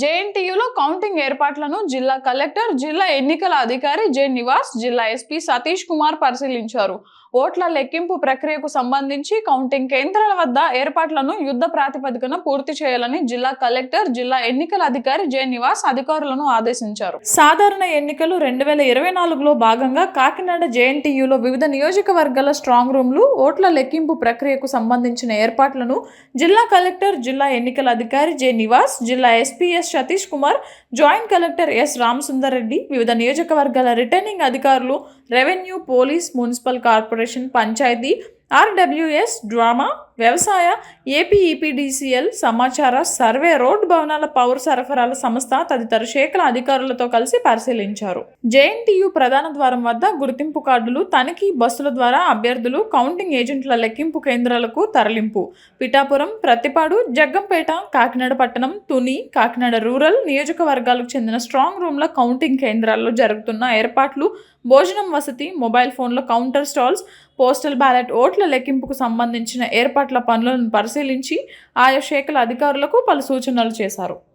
జేఎన్టీయులో counting ఏర్పాట్లను జిల్లా collector జిల్లా ఎన్నికల అధికారి జె నివాస్ జిల్లా ఎస్పీ సతీష్ కుమార్ పరిశీలించారు. ఓట్ల లెక్కింపు ప్రక్రియకు సంబంధించి కౌంటింగ్ కేంద్రాల వద్ద ఏర్పాట్లను యుద్ధ ప్రాతిపదికన పూర్తి చేయాలని జిల్లా కలెక్టర్ జిల్లా ఎన్నికల అధికారి జె. నివాస్ అధికారులను ఆదేశించారు. సాధారణ ఎన్నికలు రెండు వేల ఇరవై నాలుగులో భాగంగా కాకినాడ జేఎన్టీయులో వివిధ నియోజకవర్గాల స్ట్రాంగ్ రూమ్లు ఓట్ల లెక్కింపు ప్రక్రియకు సంబంధించిన ఏర్పాట్లను జిల్లా కలెక్టర్ జిల్లా ఎన్నికల అధికారి జె. నివాస్ జిల్లా SP S. Satish Kumar joint collector S. Ramasundar Reddy వివిధ నియోజకవర్గాల రిటర్నింగ్ అధికారులు revenue police municipal corporation panchayat RWS drama వ్యవసాయ ఏపీఈపీడీసీఎల్ సమాచార సర్వే రోడ్ భవనాల పౌర సరఫరాల సంస్థ తదితర శాఖల అధికారులతో కలిసి పరిశీలించారు. జేఎన్టీయు ప్రధాన ద్వారం వద్ద గుర్తింపు కార్డులు తనిఖీ బస్సుల ద్వారా అభ్యర్థులు కౌంటింగ్ ఏజెంట్ల లెక్కింపు కేంద్రాలకు తరలింపు. పిఠాపురం ప్రతిపాడు జగ్గంపేట కాకినాడ పట్టణం తుని కాకినాడ రూరల్ నియోజకవర్గాలకు చెందిన స్ట్రాంగ్ రూమ్ల కౌంటింగ్ కేంద్రాల్లో జరుగుతున్న ఏర్పాట్లు భోజనం వసతి మొబైల్ ఫోన్ల కౌంటర్ స్టాల్స్ పోస్టల్ బ్యాలెట్ ఓట్ల లెక్కింపుకు సంబంధించిన ఏర్పాట్లు పనులను పరిశీలించి ఆయా శాఖల అధికారులకు పలు సూచనలు చేశారు.